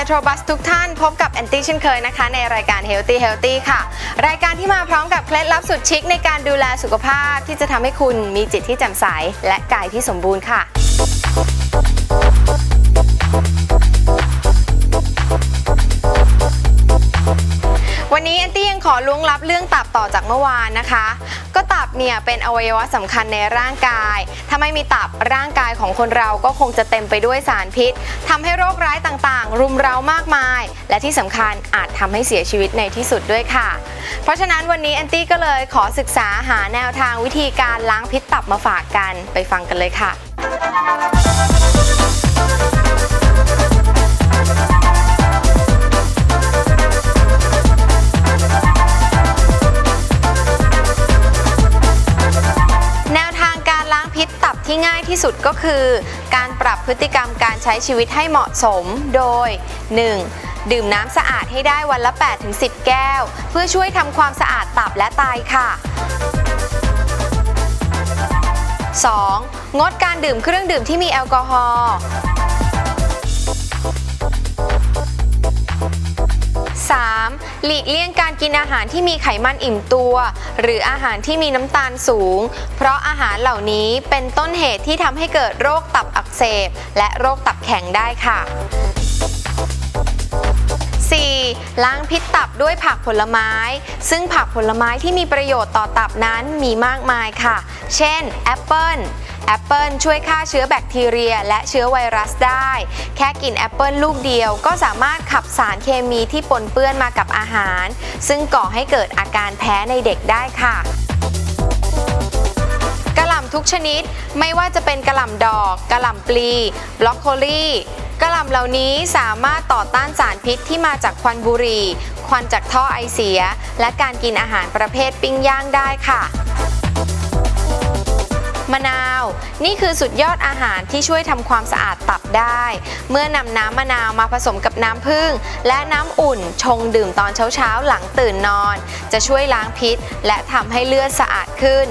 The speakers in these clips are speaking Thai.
เมโทรบัสทุกท่าน พบกับแอนตี้เช่นเคยนะคะ ในรายการ Healthy Healthy ค่ะ รายการที่มาพร้อมกับเคล็ดลับสุดชิคในการดูแลสุขภาพที่จะทำให้คุณมีจิตที่แจ่มใสและกายที่สมบูรณ์ค่ะ ล้วงลับเรื่องตับต่อจากเมื่อวานนะคะ ก็ตับเนี่ยเป็นอวัยวะสำคัญในร่างกาย ถ้าไม่มีตับร่างกายของคนเราก็คงจะเต็มไปด้วยสารพิษทำให้โรคร้ายต่างๆ รุมเร้ามากมาย และที่สำคัญอาจทำให้เสียชีวิตในที่สุดด้วยค่ะ เพราะฉะนั้นวันนี้แอนตี้ก็เลยขอศึกษาหาแนวทางวิธีการล้างพิษตับมาฝากกันไปฟังกันเลยค่ะ ที่ง่ายที่สุดก็คือ การปรับพฤติกรรมการใช้ชีวิตให้เหมาะสมโดย 1. ดื่มน้ำสะอาดให้ได้วันละ 8-10 แก้ว เพื่อช่วยทำความสะอาดตับและไตค่ะ 2. งดการดื่มเครื่องดื่มที่มีแอลกอฮอล์ หลีกเลี่ยงการกินอาหารที่มีไขมันอิ่มตัว หรืออาหารที่มีน้ำตาลสูง เพราะอาหารเหล่านี้เป็นต้นเหตุที่ทำให้เกิดโรคตับอักเสบ และโรคตับแข็งได้ค่ะ 4. ล้างพิษตับด้วยผักผลไม้ ซึ่งผักผลไม้ที่มีประโยชน์ต่อตับนั้นมีมากมายค่ะ เช่นแอปเปิลแอปเปิลช่วยฆ่าเชื้อแบคทีเรียและเชื้อไวรัสได้ แค่กินแอปเปิลลูกเดียวก็สามารถขับสารเคมีที่ปนเปื้อนมากับอาหาร ซึ่งก่อให้เกิดอาการแพ้ในเด็กได้ค่ะกระหล่ำทุกชนิด ไม่ว่าจะเป็นกระหล่ำดอกกระหล่ำปลีบล็อกโคลี กระหล่ำเหล่านี้สามารถต่อต้านสารพิษที่มาจากควันบุหรี่ ควันจากท่อไอเสีย และการกินอาหารประเภทปิ้งย่างได้ค่ะมะนาว นี่คือสุดยอดอาหารที่ช่วยทำความสะอาดตับได้ เมื่อนำน้ำมะนาวมาผสมกับน้ำผึ้งและน้ำอุ่นชงดื่มตอนเช้าๆ หลังตื่นนอน จะช่วยล้างพิษ และทำให้เลือดสะอาดขึ้น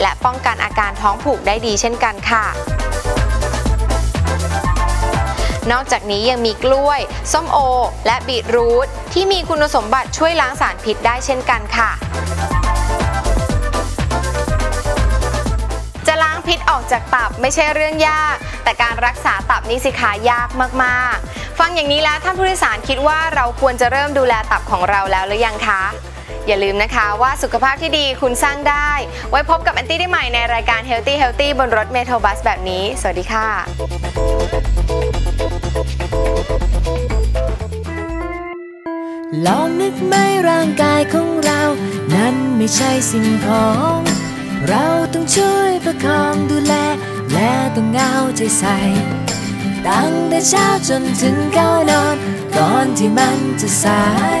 และป้องกันอาการท้องผูกได้ดีเช่นกันค่ะ นอกจากนี้ยังมีกล้วย ส้มโอ และบีทรูทที่มีคุณสมบัติช่วยล้างสารพิษได้เช่นกันค่ะจะล้างพิษออกจากตับไม่ใช่เรื่องยาก แต่การรักษาตับนี่สิคะยากมาก ๆ ฟังอย่างนี้แล้วท่านผู้โดยสารคิดว่าเราควรจะเริ่มดูแลตับของเราแล้วหรือยังคะ อย่าลืมนะคะว่าสุขภาพที่ดีคุณสร้างได้ ไว้พบกับแอนตี้ได้ใหม่ในรายการ Healthy Healthy บนรถเมโทรบัสแบบนี้ สวัสดีค่ะลองนึกไหมร่างกายของเรา นั้นไม่ใช่สิ่งของ เราต้องช่วยประคองดูแล และต้องเอาใจใส่ ตั้งแต่เช้าจนถึงเข้านอน ก่อนที่มันจะสาย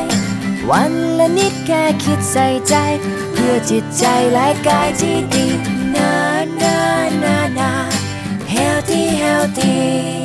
วันละนิดแค่คิดใส่ใจ เพื่อจิตใจและกายที่ดี นานานานา healthy healthy